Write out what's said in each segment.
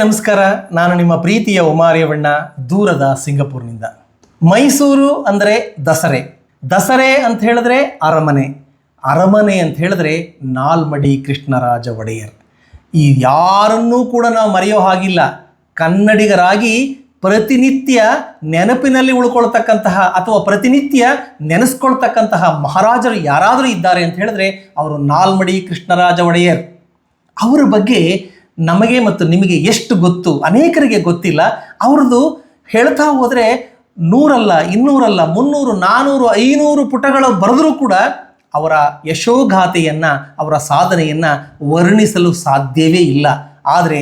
ನಮಸ್ಕಾರ. ನಾನು ನಿಮ್ಮ ಪ್ರೀತಿಯ ಉಮಾರ್ಯವಣ್ಣ, ದೂರದ ಸಿಂಗಪೂರ್ನಿಂದ. ಮೈಸೂರು ಅಂದರೆ ದಸರೆ. ದಸರೆ ಅಂತ ಹೇಳಿದ್ರೆ ಅರಮನೆ. ಅರಮನೆ ಅಂತ ಹೇಳಿದ್ರೆ ನಾಲ್ಮಡಿ ಕೃಷ್ಣರಾಜ ಒಡೆಯರ್. ಈ ಯಾರನ್ನೂ ಕೂಡ ನಾವು ಮರೆಯೋ ಹಾಗಿಲ್ಲ. ಕನ್ನಡಿಗರಾಗಿ ಪ್ರತಿನಿತ್ಯ ನೆನಪಿನಲ್ಲಿ ಉಳ್ಕೊಳ್ತಕ್ಕಂತಹ ಅಥವಾ ಪ್ರತಿನಿತ್ಯ ನೆನೆಸ್ಕೊಳ್ತಕ್ಕಂತಹ ಮಹಾರಾಜರು ಯಾರಾದರೂ ಇದ್ದಾರೆ ಅಂತ ಹೇಳಿದ್ರೆ ಅವರು ನಾಲ್ಮಡಿ ಕೃಷ್ಣರಾಜ ಒಡೆಯರ್. ಅವರ ಬಗ್ಗೆ ನಮಗೆ ಮತ್ತು ನಿಮಗೆ ಎಷ್ಟು ಗೊತ್ತು? ಅನೇಕರಿಗೆ ಗೊತ್ತಿಲ್ಲ. ಅವ್ರದ್ದು ಹೇಳ್ತಾ ಹೋದರೆ ನೂರಲ್ಲ, ಇನ್ನೂರಲ್ಲ, ಮುನ್ನೂರು ನಾನ್ನೂರು ಐನೂರು ಪುಟಗಳು ಬರೆದರೂ ಕೂಡ ಅವರ ಯಶೋಗಾಥೆಯನ್ನು, ಅವರ ಸಾಧನೆಯನ್ನು ವರ್ಣಿಸಲು ಸಾಧ್ಯವೇ ಇಲ್ಲ. ಆದರೆ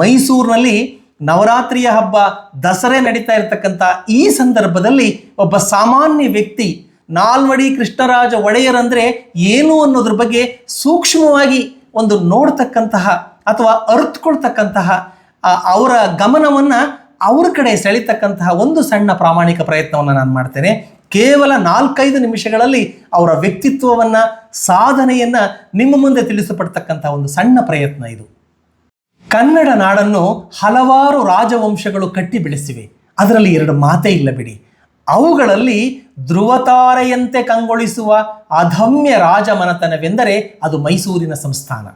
ಮೈಸೂರಿನಲ್ಲಿ ನವರಾತ್ರಿಯ ಹಬ್ಬ, ದಸರೆ ನಡೀತಾ ಇರತಕ್ಕಂಥ ಈ ಸಂದರ್ಭದಲ್ಲಿ ಒಬ್ಬ ಸಾಮಾನ್ಯ ವ್ಯಕ್ತಿ ನಾಲ್ವಡಿ ಕೃಷ್ಣರಾಜ ಒಡೆಯರಂದರೆ ಏನು ಅನ್ನೋದ್ರ ಬಗ್ಗೆ ಸೂಕ್ಷ್ಮವಾಗಿ ಒಂದು ನೋಡ್ತಕ್ಕಂತಹ ಅಥವಾ ಅರ್ತ್ಕೊಳ್ತಕ್ಕಂತಹ ಅವರ ಗಮನವನ್ನು ಅವ್ರ ಕಡೆ ಸೆಳೀತಕ್ಕಂತಹ ಒಂದು ಸಣ್ಣ ಪ್ರಾಮಾಣಿಕ ಪ್ರಯತ್ನವನ್ನು ನಾನು ಮಾಡ್ತೇನೆ. ಕೇವಲ ನಾಲ್ಕೈದು ನಿಮಿಷಗಳಲ್ಲಿ ಅವರ ವ್ಯಕ್ತಿತ್ವವನ್ನು, ಸಾಧನೆಯನ್ನು ನಿಮ್ಮ ಮುಂದೆ ತಿಳಿಸಪಡ್ತಕ್ಕಂಥ ಒಂದು ಸಣ್ಣ ಪ್ರಯತ್ನ ಇದು. ಕನ್ನಡ ನಾಡನ್ನು ಹಲವಾರು ರಾಜವಂಶಗಳು ಕಟ್ಟಿ ಬೆಳೆಸಿವೆ. ಅದರಲ್ಲಿ ಎರಡು ಮಾತೇ ಇಲ್ಲ ಬಿಡಿ. ಅವುಗಳಲ್ಲಿ ಧ್ರುವತಾರೆಯಂತೆ ಕಂಗೊಳಿಸುವ ಅಧಮ್ಯ ರಾಜಮನತನವೆಂದರೆ ಅದು ಮೈಸೂರಿನ ಸಂಸ್ಥಾನ.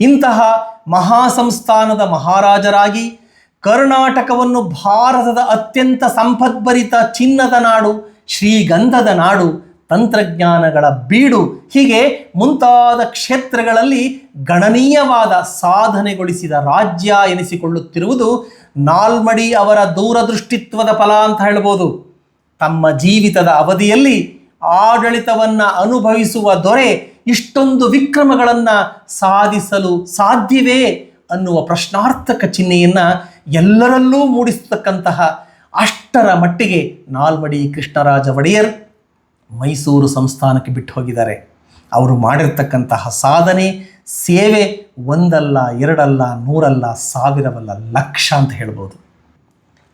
ಇಂತಹ ಮಹಾಸಂಸ್ಥಾನದ ಮಹಾರಾಜರಾಗಿ ಕರ್ನಾಟಕವನ್ನು ಭಾರತದ ಅತ್ಯಂತ ಸಂಪದ್ಭರಿತ ಚಿನ್ನದ ನಾಡು, ಶ್ರೀಗಂಧದ ನಾಡು, ತಂತ್ರಜ್ಞಾನಗಳ ಬೀಡು, ಹೀಗೆ ಮುಂತಾದ ಕ್ಷೇತ್ರಗಳಲ್ಲಿ ಗಣನೀಯವಾದ ಸಾಧನೆಗೊಳಿಸಿದ ರಾಜ್ಯ ಎನಿಸಿಕೊಳ್ಳುತ್ತಿರುವುದು ನಾಲ್ಮಡಿ ಅವರ ದೂರದೃಷ್ಟಿತ್ವದ ಫಲ ಅಂತ ಹೇಳ್ಬೋದು. ತಮ್ಮ ಜೀವಿತದ ಅವಧಿಯಲ್ಲಿ ಆಡಳಿತವನ್ನು ಅನುಭವಿಸುವ ದೊರೆ ಇಷ್ಟೊಂದು ವಿಕ್ರಮಗಳನ್ನು ಸಾಧಿಸಲು ಸಾಧ್ಯವೇ ಅನ್ನುವ ಪ್ರಶ್ನಾರ್ಥಕ ಚಿಹ್ನೆಯನ್ನು ಎಲ್ಲರಲ್ಲೂ ಮೂಡಿಸತಕ್ಕಂತಹ ಅಷ್ಟರ ಮಟ್ಟಿಗೆ ನಾಲ್ವಡಿ ಕೃಷ್ಣರಾಜ ಒಡೆಯರ್ ಮೈಸೂರು ಸಂಸ್ಥಾನಕ್ಕೆ ಬಿಟ್ಟು ಹೋಗಿದ್ದಾರೆ. ಅವರು ಮಾಡಿರ್ತಕ್ಕಂತಹ ಸಾಧನೆ ಸೇವೆ ಒಂದಲ್ಲ, ಎರಡಲ್ಲ, ನೂರಲ್ಲ, ಸಾವಿರವಲ್ಲ ಲಕ್ಷ ಅಂತ ಹೇಳ್ಬೋದು.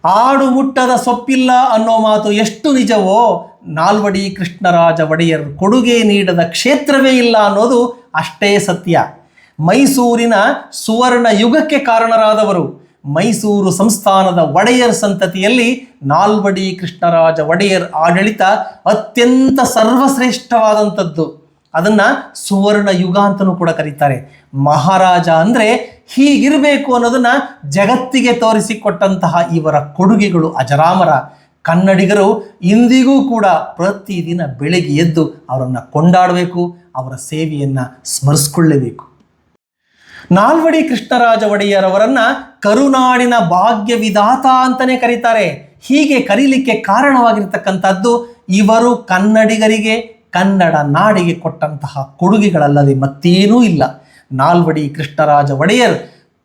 ಆಡು ಹುಟ್ಟದ ಸೊಪ್ಪಿಲ್ಲ ಅನ್ನೋ ಮಾತು ಎಷ್ಟು ನಿಜವೋ, ನಾಲ್ವಡಿ ಕೃಷ್ಣರಾಜ ಒಡೆಯರ್ ಕೊಡುಗೆ ನೀಡದ ಕ್ಷೇತ್ರವೇ ಇಲ್ಲ ಅನ್ನೋದು ಅಷ್ಟೇ ಸತ್ಯ. ಮೈಸೂರಿನ ಸುವರ್ಣ ಯುಗಕ್ಕೆ ಕಾರಣರಾದವರು, ಮೈಸೂರು ಸಂಸ್ಥಾನದ ಒಡೆಯರ್ ಸಂತತಿಯಲ್ಲಿ ನಾಲ್ವಡಿ ಕೃಷ್ಣರಾಜ ಒಡೆಯರ್ ಆಡಳಿತ ಅತ್ಯಂತ ಸರ್ವಶ್ರೇಷ್ಠವಾದಂಥದ್ದು. ಅದನ್ನು ಸುವರ್ಣ ಯುಗ ಅಂತಲೂ ಕೂಡ ಕರೀತಾರೆ. ಮಹಾರಾಜ ಅಂದರೆ ಹೀಗಿರಬೇಕು ಅನ್ನೋದನ್ನ ಜಗತ್ತಿಗೆ ತೋರಿಸಿಕೊಟ್ಟಂತಹ ಇವರ ಕೊಡುಗೆಗಳು ಅಜರಾಮರ. ಕನ್ನಡಿಗರು ಇಂದಿಗೂ ಕೂಡ ಪ್ರತಿದಿನ ಬೆಳಗ್ಗೆ ಎದ್ದು ಅವರನ್ನು ಕೊಂಡಾಡಬೇಕು, ಅವರ ಸೇವೆಯನ್ನ ಸ್ಮರಿಸ್ಕೊಳ್ಳಬೇಕು. ನಾಲ್ವಡಿ ಕೃಷ್ಣರಾಜ ಒಡೆಯರವರನ್ನ ಕರುನಾಡಿನ ಭಾಗ್ಯ ವಿಧಾತ ಅಂತಲೇ ಕರೀತಾರೆ. ಹೀಗೆ ಕರೀಲಿಕ್ಕೆ ಕಾರಣವಾಗಿರ್ತಕ್ಕಂಥದ್ದು ಇವರು ಕನ್ನಡಿಗರಿಗೆ, ಕನ್ನಡ ನಾಡಿಗೆ ಕೊಟ್ಟಂತಹ ಕೊಡುಗೆಗಳಲ್ಲದೆ ಮತ್ತೇನೂ ಇಲ್ಲ. ನಾಲ್ವಡಿ ಕೃಷ್ಣರಾಜ ಒಡೆಯರ್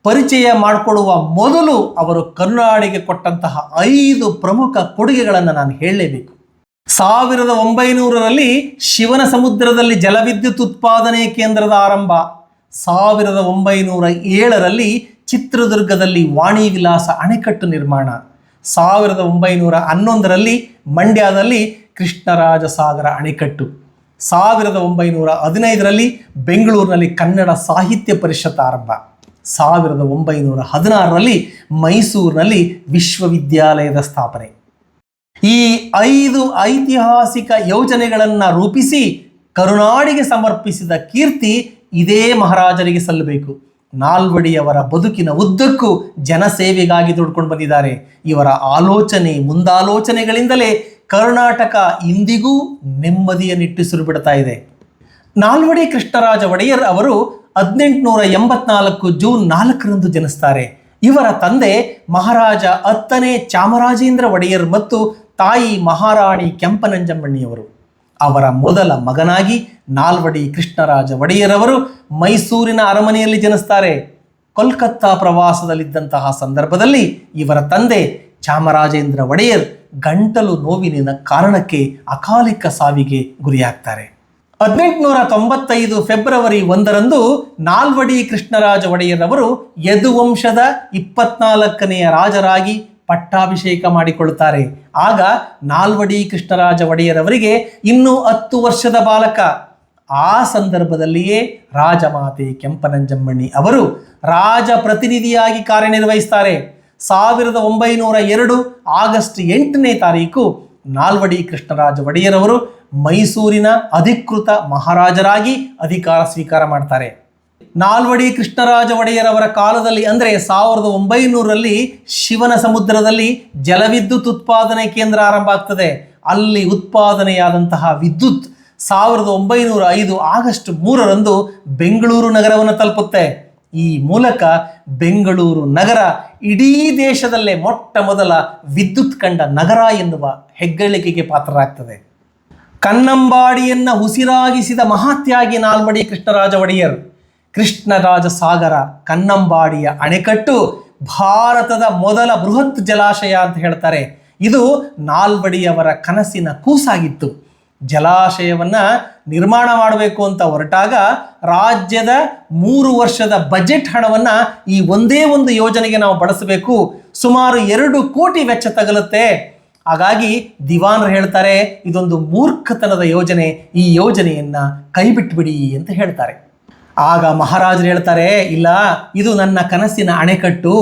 ಪರಿಚಯ ಮಾಡಿಕೊಳ್ಳುವ ಮೊದಲು ಅವರು ಕರುನಾಡಿಗೆ ಕೊಟ್ಟಂತಹ ಐದು ಪ್ರಮುಖ ಕೊಡುಗೆಗಳನ್ನು ನಾನು ಹೇಳಲೇಬೇಕು. ಸಾವಿರದ ಒಂಬೈನೂರರಲ್ಲಿ ಶಿವನ ಸಮುದ್ರದಲ್ಲಿ ಜಲವಿದ್ಯುತ್ ಉತ್ಪಾದನೆ ಕೇಂದ್ರದ ಆರಂಭ. ಸಾವಿರದ ಒಂಬೈನೂರ ಏಳರಲ್ಲಿ ಚಿತ್ರದುರ್ಗದಲ್ಲಿ ವಾಣಿ ವಿಲಾಸ ಅಣೆಕಟ್ಟು ನಿರ್ಮಾಣ. ಸಾವಿರದ ಒಂಬೈನೂರ ಹನ್ನೊಂದರಲ್ಲಿ ಮಂಡ್ಯದಲ್ಲಿ ಕೃಷ್ಣರಾಜ ಸಾಗರ ಅಣೆಕಟ್ಟು. ಸಾವಿರದ ಒಂಬೈನೂರ ಹದಿನೈದರಲ್ಲಿ ಬೆಂಗಳೂರಿನಲ್ಲಿ ಕನ್ನಡ ಸಾಹಿತ್ಯ ಪರಿಷತ್ ಆರಂಭ. ಸಾವಿರದ ಒಂಬೈನೂರ ಹದಿನಾರರಲ್ಲಿ ಮೈಸೂರಿನಲ್ಲಿ ವಿಶ್ವವಿದ್ಯಾಲಯದ ಸ್ಥಾಪನೆ. ಈ ಐದು ಐತಿಹಾಸಿಕ ಯೋಜನೆಗಳನ್ನು ರೂಪಿಸಿ ಕರುನಾಡಿಗೆ ಸಮರ್ಪಿಸಿದ ಕೀರ್ತಿ ಇದೇ ಮಹಾರಾಜರಿಗೆ ಸಲ್ಲಬೇಕು. ನಾಲ್ವಡಿಯವರ ಬದುಕಿನ ಉದ್ದಕ್ಕೂ ಜನಸೇವೆಗಾಗಿ ದುಡ್ಕೊಂಡು ಬಂದಿದ್ದಾರೆ. ಇವರ ಆಲೋಚನೆ ಮುಂದಾಲೋಚನೆಗಳಿಂದಲೇ ಕರ್ನಾಟಕ ಇಂದಿಗೂ ನೆಮ್ಮದಿಯ ನಿಟ್ಟುಸಿರು ಬಿಡ್ತಾ ಇದೆ. ನಾಲ್ವಡಿ ಕೃಷ್ಣರಾಜ ಒಡೆಯರ್ ಅವರು ಹದಿನೆಂಟುನೂರ ಎಂಬತ್ನಾಲ್ಕು ಜೂನ್ ನಾಲ್ಕರಂದು ಜನಿಸ್ತಾರೆ. ಇವರ ತಂದೆ ಮಹಾರಾಜ ಹತ್ತನೇ ಚಾಮರಾಜೇಂದ್ರ ಒಡೆಯರ್ ಮತ್ತು ತಾಯಿ ಮಹಾರಾಣಿ ಕೆಂಪನಂಜಮ್ಮಣ್ಣಿಯವರು. ಅವರ ಮೊದಲ ಮಗನಾಗಿ ನಾಲ್ವಡಿ ಕೃಷ್ಣರಾಜ ಒಡೆಯರವರು ಮೈಸೂರಿನ ಅರಮನೆಯಲ್ಲಿ ಜನಿಸ್ತಾರೆ. ಕೋಲ್ಕತ್ತಾ ಪ್ರವಾಸದಲ್ಲಿದ್ದಂತಹ ಸಂದರ್ಭದಲ್ಲಿ ಇವರ ತಂದೆ ಚಾಮರಾಜೇಂದ್ರ ಒಡೆಯರ್ ಗಂಟಲು ನೋವಿನ ಕಾರಣಕ್ಕೆ ಅಕಾಲಿಕ ಸಾವಿಗೆ ಗುರಿಯಾಗ್ತಾರೆ. ಹದಿನೆಂಟುನೂರ ತೊಂಬತ್ತೈದು ಫೆಬ್ರವರಿ ಒಂದರಂದು ನಾಲ್ವಡಿ ಕೃಷ್ಣರಾಜ ಒಡೆಯರ್ ಅವರು ಯದುವಂಶದ ಇಪ್ಪತ್ನಾಲ್ಕನೆಯ ರಾಜರಾಗಿ ಪಟ್ಟಾಭಿಷೇಕ ಮಾಡಿಕೊಳ್ಳುತ್ತಾರೆ. ಆಗ ನಾಲ್ವಡಿ ಕೃಷ್ಣರಾಜ ಒಡೆಯರ್ ಅವರಿಗೆ ಇನ್ನೂ ಹತ್ತು ವರ್ಷದ ಬಾಲಕ. ಆ ಸಂದರ್ಭದಲ್ಲಿಯೇ ರಾಜಮಾತೆ ಕೆಂಪನಂಜಮ್ಮಣ್ಣಿ ಅವರು ರಾಜ ಪ್ರತಿನಿಧಿಯಾಗಿ ಕಾರ್ಯನಿರ್ವಹಿಸ್ತಾರೆ. ಸಾವಿರದ ಒಂಬೈನೂರ ಎರಡು ಆಗಸ್ಟ್ ಎಂಟನೇ ತಾರೀಕು ನಾಲ್ವಡಿ ಕೃಷ್ಣರಾಜ ಒಡೆಯರವರು ಮೈಸೂರಿನ ಅಧಿಕೃತ ಮಹಾರಾಜರಾಗಿ ಅಧಿಕಾರ ಸ್ವೀಕಾರ ಮಾಡ್ತಾರೆ. ನಾಲ್ವಡಿ ಕೃಷ್ಣರಾಜ ಒಡೆಯರವರ ಕಾಲದಲ್ಲಿ ಅಂದರೆ ಸಾವಿರದ ಒಂಬೈನೂರಲ್ಲಿ ಶಿವನ ಸಮುದ್ರದಲ್ಲಿ ಜಲವಿದ್ಯುತ್ ಉತ್ಪಾದನೆ ಕೇಂದ್ರ ಆರಂಭ ಆಗ್ತದೆ. ಅಲ್ಲಿ ಉತ್ಪಾದನೆಯಾದಂತಹ ವಿದ್ಯುತ್ ಸಾವಿರದ ಒಂಬೈನೂರ ಐದು ಆಗಸ್ಟ್ ಮೂರರಂದು ಬೆಂಗಳೂರು ನಗರವನ್ನು ತಲುಪುತ್ತೆ. ಈ ಮೂಲಕ ಬೆಂಗಳೂರು ನಗರ ಇಡೀ ದೇಶದಲ್ಲೇ ಮೊಟ್ಟ ಮೊದಲ ವಿದ್ಯುತ್ ಕಂಡ ನಗರ ಎನ್ನುವ ಹೆಗ್ಗಳಿಕೆಗೆ ಪಾತ್ರರಾಗ್ತದೆ. ಕನ್ನಂಬಾಡಿಯನ್ನ ಉಸಿರಾಗಿಸಿದ ಮಹಾತ್ಯಾಗಿ ನಾಲ್ಮಡಿ ಕೃಷ್ಣರಾಜ ಒಡೆಯರ್ ಕೃಷ್ಣರಾಜ ಸಾಗರ ಕನ್ನಂಬಾಡಿಯ ಅಣೆಕಟ್ಟು ಭಾರತದ ಮೊದಲ ಬೃಹತ್ ಜಲಾಶಯ ಅಂತ ಹೇಳ್ತಾರೆ. ಇದು ನಾಲ್ವಡಿಯವರ ಕನಸಿನ ಕೂಸಾಗಿತ್ತು. ಜಲಾಶಯವನ್ನ ನಿರ್ಮಾಣ ಮಾಡಬೇಕು ಅಂತ ಹೊರಟಾಗ ರಾಜ್ಯದ ಮೂರು ವರ್ಷದ ಬಜೆಟ್ ಹಣವನ್ನು ಈ ಒಂದೇ ಒಂದು ಯೋಜನೆಗೆ ನಾವು ಬಳಸಬೇಕು. ಸುಮಾರು ಎರಡು ಕೋಟಿ ವೆಚ್ಚ ತಗಲುತ್ತೆ. ಹಾಗಾಗಿ ದಿವಾನರು ಹೇಳ್ತಾರೆ, ಇದೊಂದು ಮೂರ್ಖತನದ ಯೋಜನೆ, ಈ ಯೋಜನೆಯನ್ನು ಕೈಬಿಟ್ಬಿಡಿ ಅಂತ ಹೇಳ್ತಾರೆ. ಆಗ ಮಹಾರಾಜರು ಹೇಳ್ತಾರೆ, ಇಲ್ಲ, ಇದು ನನ್ನ ಕನಸಿನ ಅಣೆಕಟ್ಟು.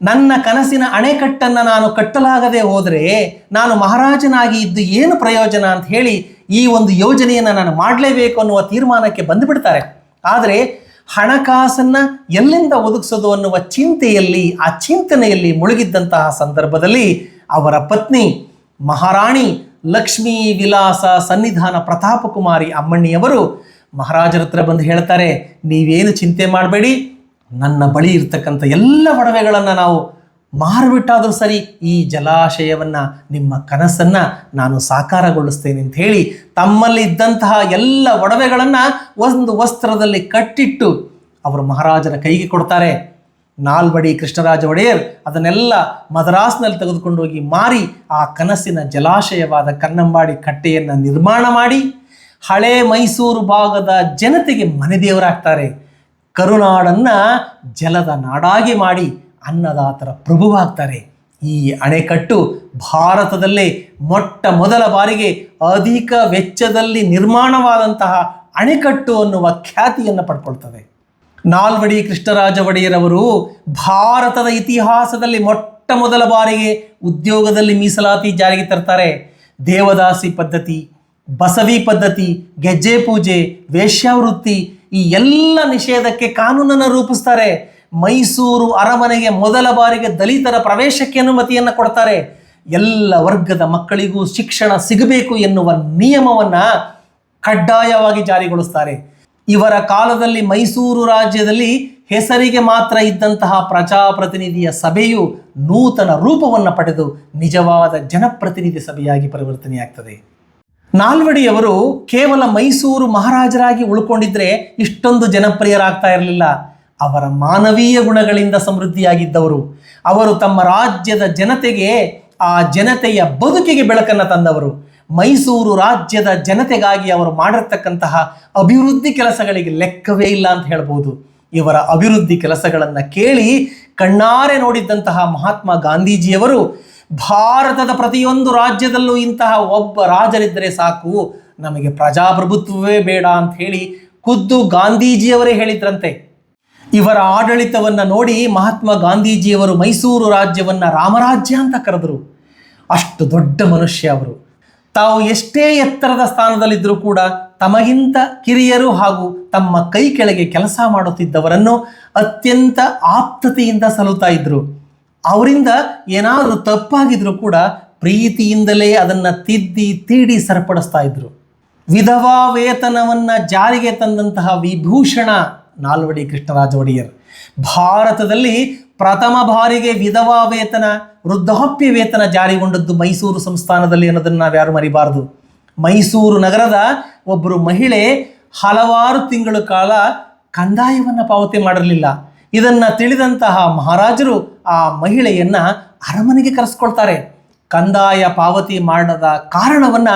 ನನ್ನ ಕನಸಿನ ಅಣೆಕಟ್ಟನ್ನು ನಾನು ಕಟ್ಟಲಾಗದೆ ಹೋದರೆ ನಾನು ಮಹಾರಾಜನಾಗಿ ಇದ್ದು ಏನು ಪ್ರಯೋಜನ ಅಂತ ಹೇಳಿ ಈ ಒಂದು ಯೋಜನೆಯನ್ನು ನಾನು ಮಾಡಲೇಬೇಕು ಅನ್ನುವ ತೀರ್ಮಾನಕ್ಕೆ ಬಂದುಬಿಡ್ತಾರೆ. ಆದರೆ ಹಣಕಾಸನ್ನು ಎಲ್ಲಿಂದ ಒದಗಿಸೋದು ಅನ್ನುವ ಚಿಂತೆಯಲ್ಲಿ, ಆ ಚಿಂತನೆಯಲ್ಲಿ ಮುಳುಗಿದ್ದಂತಹ ಸಂದರ್ಭದಲ್ಲಿ ಅವರ ಪತ್ನಿ ಮಹಾರಾಣಿ ಲಕ್ಷ್ಮೀ ವಿಲಾಸ ಸನ್ನಿಧಾನ ಪ್ರತಾಪಕುಮಾರಿ ಅಮ್ಮಣ್ಣಿಯವರು ಮಹಾರಾಜರ ಹತ್ರ ಬಂದು ಹೇಳ್ತಾರೆ, ನೀವೇನು ಚಿಂತೆ ಮಾಡಬೇಡಿ. ನನ್ನ ಬಳಿ ಇರ್ತಕ್ಕಂಥ ಎಲ್ಲ ಒಡವೆಗಳನ್ನು ನಾವು ಮಾರುಬಿಟ್ಟಾದರೂ ಸರಿ ಈ ಜಲಾಶಯವನ್ನು, ನಿಮ್ಮ ಕನಸನ್ನು ನಾನು ಸಾಕಾರಗೊಳಿಸ್ತೇನೆ ಅಂತ ಹೇಳಿ ತಮ್ಮಲ್ಲಿ ಇದ್ದಂತಹ ಎಲ್ಲ ಒಡವೆಗಳನ್ನು ಒಂದು ವಸ್ತ್ರದಲ್ಲಿ ಕಟ್ಟಿಟ್ಟು ಅವರು ಮಹಾರಾಜನ ಕೈಗೆ ಕೊಡ್ತಾರೆ. ನಾಲ್ವಡಿ ಕೃಷ್ಣರಾಜ ಒಡೆಯರ್ ಅದನ್ನೆಲ್ಲ ಮದ್ರಾಸ್ನಲ್ಲಿ ತೆಗೆದುಕೊಂಡು ಹೋಗಿ ಮಾರಿ ಆ ಕನಸಿನ ಜಲಾಶಯವಾದ ಕನ್ನಂಬಾಡಿ ಕಟ್ಟೆಯನ್ನು ನಿರ್ಮಾಣ ಮಾಡಿ ಹಳೆ ಮೈಸೂರು ಭಾಗದ ಜನತೆಗೆ ಮನೆದೇವರಾಗ್ತಾರೆ ಕರುನಾಡನ್ನ ಜಲದ ನಾಡಾಗಿ ಮಾಡಿ ಅನ್ನದಾತರ ಪ್ರಭುವಾಗ್ತಾರೆ. ಈ ಅಣೆಕಟ್ಟು ಭಾರತದಲ್ಲೇ ಮೊಟ್ಟ ಮೊದಲ ಬಾರಿಗೆ ಅಧಿಕ ವೆಚ್ಚದಲ್ಲಿ ನಿರ್ಮಾಣವಾದಂತಹ ಅಣೆಕಟ್ಟು ಅನ್ನುವ ಖ್ಯಾತಿಯನ್ನು ಪಡ್ಕೊಳ್ತದೆ. ನಾಲ್ವಡಿ ಕೃಷ್ಣರಾಜ ಒಡೆಯರವರು ಭಾರತದ ಇತಿಹಾಸದಲ್ಲಿ ಮೊಟ್ಟ ಮೊದಲ ಬಾರಿಗೆ ಉದ್ಯೋಗದಲ್ಲಿ ಮೀಸಲಾತಿ ಜಾರಿಗೆ ತರ್ತಾರೆ. ದೇವದಾಸಿ ಪದ್ಧತಿ, ಬಸವಿ ಪದ್ಧತಿ, ಗೆಜ್ಜೆ ಪೂಜೆ, ವೇಶ್ಯಾವೃತ್ತಿ ಈ ಎಲ್ಲ ನಿಷೇಧಕ್ಕೆ ಕಾನೂನನ್ನು ರೂಪಿಸ್ತಾರೆ. ಮೈಸೂರು ಅರಮನೆಗೆ ಮೊದಲ ಬಾರಿಗೆ ದಲಿತರ ಪ್ರವೇಶಕ್ಕೆ ಅನುಮತಿಯನ್ನು ಕೊಡ್ತಾರೆ. ಎಲ್ಲ ವರ್ಗದ ಮಕ್ಕಳಿಗೂ ಶಿಕ್ಷಣ ಸಿಗಬೇಕು ಎನ್ನುವ ನಿಯಮವನ್ನು ಕಡ್ಡಾಯವಾಗಿ ಜಾರಿಗೊಳಿಸ್ತಾರೆ. ಇವರ ಕಾಲದಲ್ಲಿ ಮೈಸೂರು ರಾಜ್ಯದಲ್ಲಿ ಹೆಸರಿಗೆ ಮಾತ್ರ ಇದ್ದಂತಹ ಪ್ರಜಾಪ್ರತಿನಿಧಿಯ ಸಭೆಯು ನೂತನ ರೂಪವನ್ನು ಪಡೆದು ನಿಜವಾದ ಜನಪ್ರತಿನಿಧಿ ಸಭೆಯಾಗಿ ಪರಿವರ್ತನೆಯಾಗ್ತದೆ. ನಾಲ್ವಡಿಯವರು ಕೇವಲ ಮೈಸೂರು ಮಹಾರಾಜರಾಗಿ ಉಳ್ಕೊಂಡಿದ್ರೆ ಇಷ್ಟೊಂದು ಜನಪ್ರಿಯರಾಗ್ತಾ ಇರಲಿಲ್ಲ. ಅವರ ಮಾನವೀಯ ಗುಣಗಳಿಂದ ಸಮೃದ್ಧಿಯಾಗಿದ್ದವರು. ಅವರು ತಮ್ಮ ರಾಜ್ಯದ ಜನತೆಗೆ, ಆ ಜನತೆಯ ಬದುಕಿಗೆ ಬೆಳಕನ್ನು ತಂದವರು. ಮೈಸೂರು ರಾಜ್ಯದ ಜನತೆಗಾಗಿ ಅವರು ಮಾಡಿರ್ತಕ್ಕಂತಹ ಅಭಿವೃದ್ಧಿ ಕೆಲಸಗಳಿಗೆ ಲೆಕ್ಕವೇ ಇಲ್ಲ ಅಂತ ಹೇಳ್ಬೋದು. ಇವರ ಅಭಿವೃದ್ಧಿ ಕೆಲಸಗಳನ್ನು ಕೇಳಿ ಕಣ್ಣಾರೆ ನೋಡಿದ್ದಂತಹ ಮಹಾತ್ಮ ಗಾಂಧೀಜಿಯವರು ಭಾರತದ ಪ್ರತಿಯೊಂದು ರಾಜ್ಯದಲ್ಲೂ ಇಂತಹ ಒಬ್ಬ ರಾಜರಿದ್ದರೆ ಸಾಕು. ನಮಗೆ ಪ್ರಜಾಪ್ರಭುತ್ವವೇ ಬೇಡ ಅಂತ ಹೇಳಿ ಖುದ್ದು ಗಾಂಧೀಜಿಯವರೇ ಹೇಳಿದ್ರಂತೆ. ಇವರ ಆಡಳಿತವನ್ನು ನೋಡಿ ಮಹಾತ್ಮ ಗಾಂಧೀಜಿಯವರು ಮೈಸೂರು ರಾಜ್ಯವನ್ನು ರಾಮರಾಜ್ಯ ಅಂತ ಕರೆದರು. ಅಷ್ಟು ದೊಡ್ಡ ಮನುಷ್ಯ ಅವರು. ತಾವು ಎಷ್ಟೇ ಎತ್ತರದ ಸ್ಥಾನದಲ್ಲಿದ್ದರೂ ಕೂಡ ತಮಗಿಂತ ಕಿರಿಯರು ಹಾಗೂ ತಮ್ಮ ಕೈ ಕೆಳಗೆ ಕೆಲಸ ಮಾಡುತ್ತಿದ್ದವರನ್ನು ಅತ್ಯಂತ ಆಪ್ತತೆಯಿಂದ ಸಲುತ್ತಾ ಇದ್ರು. ಅವರಿಂದ ಏನಾದರೂ ತಪ್ಪಾಗಿದ್ರೂ ಕೂಡ ಪ್ರೀತಿಯಿಂದಲೇ ಅದನ್ನು ತಿದ್ದಿ, ತೀಡಿ ಸರಿಪಡಿಸ್ತಾ ಇದ್ರು. ವಿಧವಾ ವೇತನವನ್ನು ಜಾರಿಗೆ ತಂದಂತಹ ವಿಭೂಷಣ ನಾಲ್ವಡಿ ಕೃಷ್ಣರಾಜ ಒಡೆಯರ್ ಭಾರತದಲ್ಲಿ ಪ್ರಥಮ ಬಾರಿಗೆ ವಿಧವಾ ವೇತನ, ವೃದ್ಧಾಪ್ಯ ವೇತನ ಜಾರಿಗೊಂಡದ್ದು ಮೈಸೂರು ಸಂಸ್ಥಾನದಲ್ಲಿ ಅನ್ನೋದನ್ನು ನಾವು ಯಾರು ಮರಿಬಾರದು. ಮೈಸೂರು ನಗರದ ಒಬ್ಬರು ಮಹಿಳೆ ಹಲವಾರು ತಿಂಗಳ ಕಾಲ ಕಂದಾಯವನ್ನು ಪಾವತಿ ಮಾಡಿರಲಿಲ್ಲ. ಇದನ್ನ ತಿಳಿದಂತಹ ಮಹಾರಾಜರು ಆ ಮಹಿಳೆಯನ್ನು ಅರಮನೆಗೆ ಕರೆಸ್ಕೊಳ್ತಾರೆ. ಕಂದಾಯ ಪಾವತಿ ಮಾಡದ ಕಾರಣವನ್ನ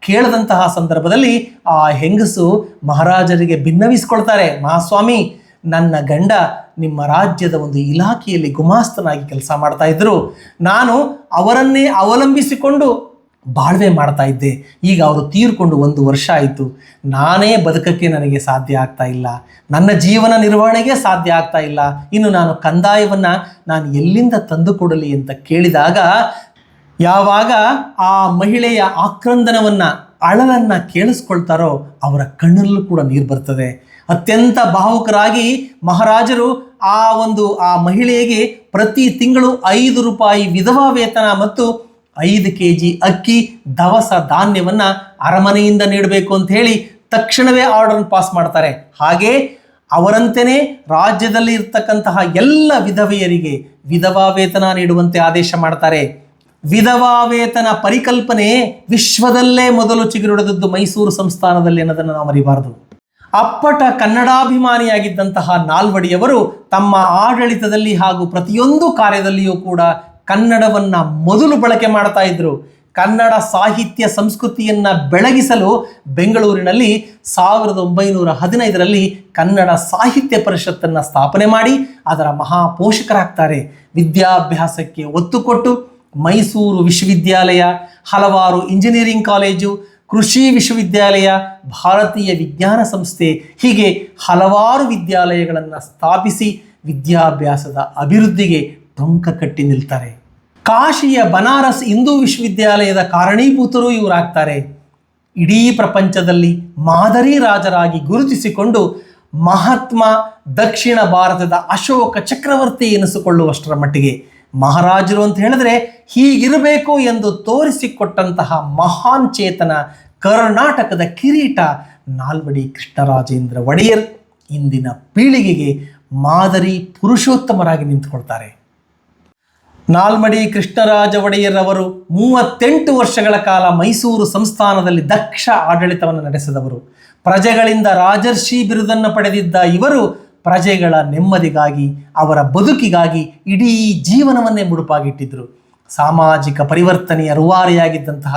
ಕೇಳದಂತಹ ಸಂದರ್ಭದಲ್ಲಿ ಆ ಹೆಂಗಸು ಮಹಾರಾಜರಿಗೆ ಭಿನ್ನವಿಸ್ಕೊಳ್ತಾರೆ. ಮಹಾಸ್ವಾಮಿ ನನ್ನ ಗಂಡ ನಿಮ್ಮ ರಾಜ್ಯದ ಒಂದು ಇಲಾಖೆಯಲ್ಲಿ ಗುಮಾಸ್ತನಾಗಿ ಕೆಲಸ ಮಾಡ್ತಾ ಇದ್ರು. ನಾನು ಅವರನ್ನೇ ಅವಲಂಬಿಸಿಕೊಂಡು ಬಾಳ್ವೆ ಮಾಡ್ತಾ ಇದ್ದೆ. ಈಗ ಅವರು ತೀರ್ಕೊಂಡು ಒಂದು ವರ್ಷ ಆಯಿತು. ನಾನೇ ಬದುಕಕ್ಕೆ ನನಗೆ ಸಾಧ್ಯ ಆಗ್ತಾ ಇಲ್ಲ. ನನ್ನ ಜೀವನ ನಿರ್ವಹಣೆಗೆ ಸಾಧ್ಯ ಆಗ್ತಾ ಇಲ್ಲ. ಇನ್ನು ನಾನು ಕಂದಾಯವನ್ನು ನಾನು ಎಲ್ಲಿಂದ ತಂದುಕೊಡಲಿ ಅಂತ ಕೇಳಿದಾಗ ಯಾವಾಗ ಆ ಮಹಿಳೆಯ ಆಕ್ರಂದನವನ್ನು, ಅಳಲನ್ನು ಕೇಳಿಸ್ಕೊಳ್ತಾರೋ ಅವರ ಕಣ್ಣಲ್ಲೂ ಕೂಡ ನೀರು ಬರ್ತದೆ. ಅತ್ಯಂತ ಭಾವುಕರಾಗಿ ಮಹಾರಾಜರು ಆ ಒಂದು ಆ ಮಹಿಳೆಗೆ ಪ್ರತಿ ತಿಂಗಳು ಐದು ರೂಪಾಯಿ ವಿಧವಾ ವೇತನ ಮತ್ತು ಐದು ಕೆ ಜಿ ಅಕ್ಕಿ ದವಸ ಧಾನ್ಯವನ್ನು ಅರಮನೆಯಿಂದ ನೀಡಬೇಕು ಅಂತ ಹೇಳಿ ತಕ್ಷಣವೇ ಆರ್ಡರ್ ಪಾಸ್ ಮಾಡ್ತಾರೆ. ಹಾಗೆ ಅವರಂತೆಯೇ ರಾಜ್ಯದಲ್ಲಿ ಇರ್ತಕ್ಕಂತಹ ಎಲ್ಲ ವಿಧವೆಯರಿಗೆ ವಿಧವಾ ವೇತನ ನೀಡುವಂತೆ ಆದೇಶ ಮಾಡ್ತಾರೆ. ವಿಧವಾ ವೇತನ ಪರಿಕಲ್ಪನೆ ವಿಶ್ವದಲ್ಲೇ ಮೊದಲು ಚಿಗುರುಡದದ್ದು ಮೈಸೂರು ಸಂಸ್ಥಾನದಲ್ಲಿ ಅನ್ನೋದನ್ನು ನಾವು ಮರಿಬಾರದು. ಅಪ್ಪಟ ಕನ್ನಡಾಭಿಮಾನಿಯಾಗಿದ್ದಂತಹ ನಾಲ್ವಡಿಯವರು ತಮ್ಮ ಆಡಳಿತದಲ್ಲಿ ಹಾಗೂ ಪ್ರತಿಯೊಂದು ಕಾರ್ಯದಲ್ಲಿಯೂ ಕೂಡ ಕನ್ನಡವನ್ನ ಮೊದಲು ಬಳಕೆ ಮಾಡ್ತಾ ಇದ್ರು. ಕನ್ನಡ ಸಾಹಿತ್ಯ ಸಂಸ್ಕೃತಿಯನ್ನ ಬೆಳಗಿಸಲು ಬೆಂಗಳೂರಿನಲ್ಲಿ ಸಾವಿರದ ಒಂಬೈನೂರ ಹದಿನೈದರಲ್ಲಿ ಕನ್ನಡ ಸಾಹಿತ್ಯ ಪರಿಷತ್ತನ್ನು ಸ್ಥಾಪನೆ ಮಾಡಿ ಅದರ ಮಹಾಪೋಷಕರಾಗ್ತಾರೆ. ವಿದ್ಯಾಭ್ಯಾಸಕ್ಕೆ ಒತ್ತು ಕೊಟ್ಟು ಮೈಸೂರು ವಿಶ್ವವಿದ್ಯಾಲಯ, ಹಲವಾರು ಇಂಜಿನಿಯರಿಂಗ್ ಕಾಲೇಜು, ಕೃಷಿ ವಿಶ್ವವಿದ್ಯಾಲಯ, ಭಾರತೀಯ ವಿಜ್ಞಾನ ಸಂಸ್ಥೆ ಹೀಗೆ ಹಲವಾರು ವಿದ್ಯಾಲಯಗಳನ್ನು ಸ್ಥಾಪಿಸಿ ವಿದ್ಯಾಭ್ಯಾಸದ ಅಭಿವೃದ್ಧಿಗೆ ಟೊಂಕ ಕಟ್ಟಿ ನಿಲ್ತಾರೆ. ಕಾಶಿಯ ಬನಾರಸ್ ಹಿಂದೂ ವಿಶ್ವವಿದ್ಯಾಲಯದ ಕಾರಣೀಭೂತರು ಇವರಾಗ್ತಾರೆ. ಇಡೀ ಪ್ರಪಂಚದಲ್ಲಿ ಮಾದರಿ ರಾಜರಾಗಿ ಗುರುತಿಸಿಕೊಂಡು ಮಹಾತ್ಮ ದಕ್ಷಿಣ ಭಾರತದ ಅಶೋಕ ಚಕ್ರವರ್ತಿ ಎನಿಸಿಕೊಳ್ಳುವಷ್ಟರ ಮಟ್ಟಿಗೆ. ಮಹಾರಾಜರು ಅಂತ ಹೇಳಿದ್ರೆ ಹೀಗಿರಬೇಕು ಎಂದು ತೋರಿಸಿಕೊಟ್ಟಂತಹ ಮಹಾನ್ ಚೇತನ ಕರ್ನಾಟಕದ ಕಿರೀಟ ನಾಲ್ವಡಿ ಕೃಷ್ಣರಾಜೇಂದ್ರ ಒಡೆಯರ್ ಇಂದಿನ ಪೀಳಿಗೆಗೆ ಮಾದರಿ ಪುರುಷೋತ್ತಮರಾಗಿ ನಿಂತುಕೊಳ್ತಾರೆ. ನಾಲ್ಮಡಿ ಕೃಷ್ಣರಾಜ ಒಡೆಯರವರು ಮೂವತ್ತೆಂಟು ವರ್ಷಗಳ ಕಾಲ ಮೈಸೂರು ಸಂಸ್ಥಾನದಲ್ಲಿ ದಕ್ಷ ಆಡಳಿತವನ್ನು ನಡೆಸಿದವರು. ಪ್ರಜೆಗಳಿಂದ ರಾಜರ್ಷಿ ಬಿರುದನ್ನು ಪಡೆದಿದ್ದ ಇವರು ಪ್ರಜೆಗಳ ನೆಮ್ಮದಿಗಾಗಿ, ಅವರ ಬದುಕಿಗಾಗಿ ಇಡೀ ಜೀವನವನ್ನೇ ಮುಡುಪಾಗಿಟ್ಟಿದ್ದರು ಸಾಮಾಜಿಕ ಪರಿವರ್ತನೆಯ ರೂವಾರಿಯಾಗಿದ್ದಂತಹ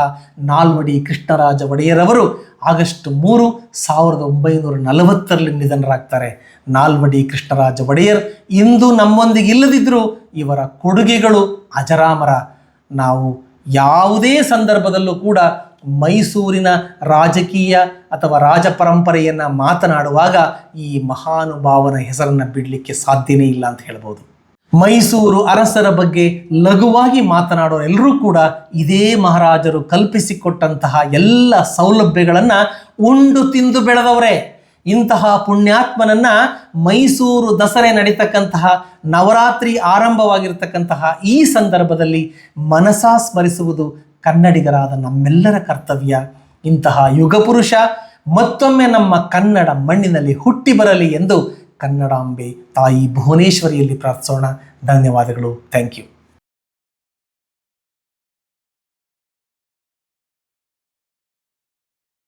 ನಾಲ್ವಡಿ ಕೃಷ್ಣರಾಜ ಒಡೆಯರವರು ಆಗಸ್ಟ್ ಮೂರು ಸಾವಿರದ ಒಂಬೈನೂರ ನಲವತ್ತರಲ್ಲಿ ನಿಧನರಾಗ್ತಾರೆ. ನಾಲ್ವಡಿ ಕೃಷ್ಣರಾಜ ಒಡೆಯರ್ ಇಂದು ನಮ್ಮೊಂದಿಗೆ ಇಲ್ಲದಿದ್ದರೂ ಇವರ ಕೊಡುಗೆಗಳು ಅಜರಾಮರ. ನಾವು ಯಾವುದೇ ಸಂದರ್ಭದಲ್ಲೂ ಕೂಡ ಮೈಸೂರಿನ ರಾಜಕೀಯ ಅಥವಾ ರಾಜ ಪರಂಪರೆಯನ್ನು ಮಾತನಾಡುವಾಗ ಈ ಮಹಾನುಭಾವನ ಹೆಸರನ್ನು ಬಿಡಲಿಕ್ಕೆ ಸಾಧ್ಯನೇ ಇಲ್ಲ ಅಂತ ಹೇಳ್ಬೋದು. ಮೈಸೂರು ಅರಸರ ಬಗ್ಗೆ ಲಘುವಾಗಿ ಮಾತನಾಡೋರೆಲ್ಲರೂ ಕೂಡ ಇದೇ ಮಹಾರಾಜರು ಕಲ್ಪಿಸಿಕೊಟ್ಟಂತಹ ಎಲ್ಲ ಸೌಲಭ್ಯಗಳನ್ನು ಉಂಡು ತಿಂದು ಬೆಳೆದವರೇ. ಇಂತಹ ಪುಣ್ಯಾತ್ಮನನ್ನ ಮೈಸೂರು ದಸರೆ ನಡೀತಕ್ಕಂತಹ ನವರಾತ್ರಿ ಆರಂಭವಾಗಿರ್ತಕ್ಕಂತಹ ಈ ಸಂದರ್ಭದಲ್ಲಿ ಮನಸಾ ಸ್ಮರಿಸುವುದು ಕನ್ನಡಿಗರಾದ ನಮ್ಮೆಲ್ಲರ ಕರ್ತವ್ಯ. ಇಂತಹ ಯುಗಪುರುಷ ಮತ್ತೊಮ್ಮೆ ನಮ್ಮ ಕನ್ನಡ ಮಣ್ಣಿನಲ್ಲಿ ಹುಟ್ಟಿ ಬರಲಿ ಎಂದು ಕನ್ನಡಾಂಬೆ ತಾಯಿ ಭುವನೇಶ್ವರಿಯಲ್ಲಿ ಪ್ರಾರ್ಥಿಸೋಣ. ಧನ್ಯವಾದಗಳು. Thank you